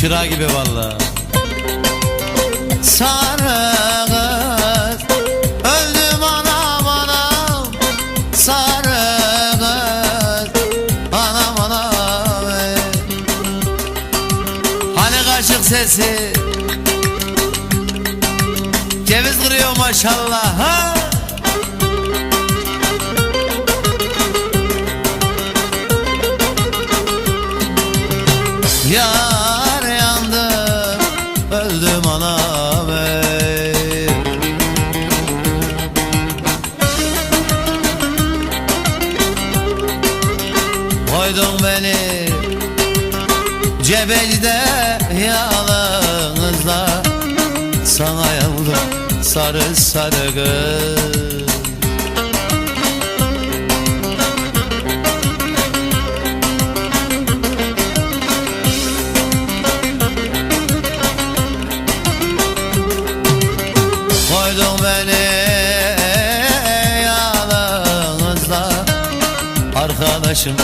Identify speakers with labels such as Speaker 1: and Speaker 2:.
Speaker 1: çıra gibi valla. Sarı kız öldüm anam anam sarı kız anam anam ey. Hani kaşık sesi ceviz kırıyor maşallah ha. Yar Koydun beni Cebelide yalnızla. Sana yavrum sarı sarı kız Koydun beni yalnızla Arkadaşım